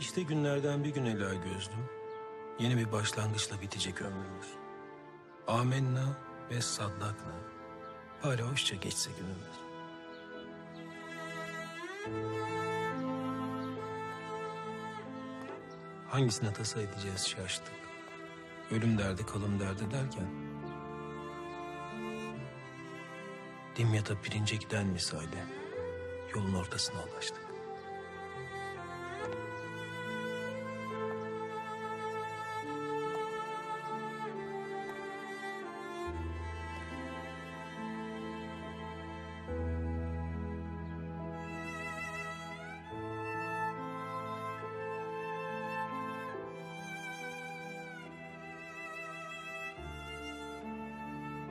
İşte günlerden bir gün Ela gözlüm. Yeni bir başlangıçla bitecek ömrümüz. Amenna ve saddakna. Bari hoşça geçse günümüz. Hangisine tasa edeceğiz şaştık. Ölüm derdi kalım derdi derken. Dimyata pirince giden misali yolun ortasına ulaştık.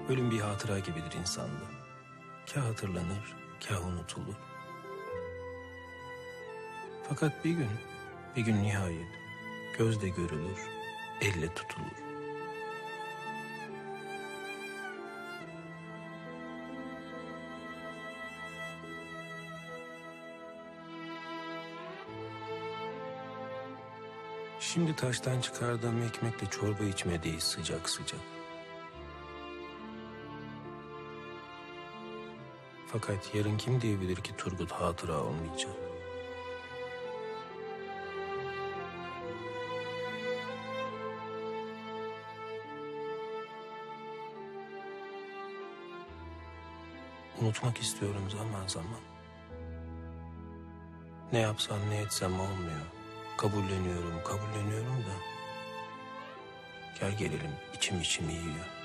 Ölüm bir hatıra gibidir insanda. Kah hatırlanır, kah unutulur. Fakat bir gün, bir gün nihayet gözle görülür, elle tutulur. Şimdi taştan çıkardığım ekmekle çorba içmedeyiz sıcak sıcak. Fakat yarın kim diyebilir ki Turgut hatıra olmayacak? Unutmak istiyorum zaman zaman. Ne yapsam ne etsem olmuyor. Kabulleniyorum, kabulleniyorum da. Gel gelelim içim içimi yiyor.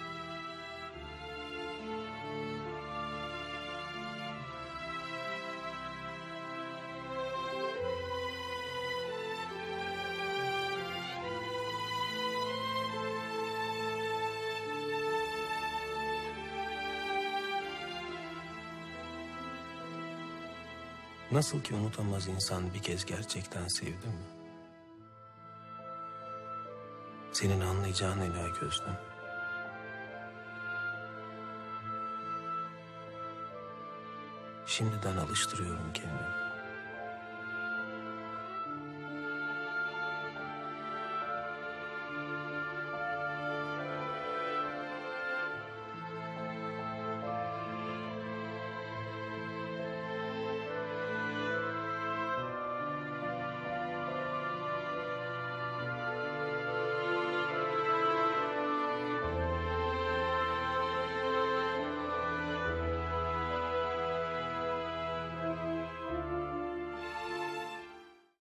Nasıl ki unutamaz insan bir kez gerçekten sevdi mi? Senin anlayacağın ela gözlüm. Şimdiden alıştırıyorum kendimi.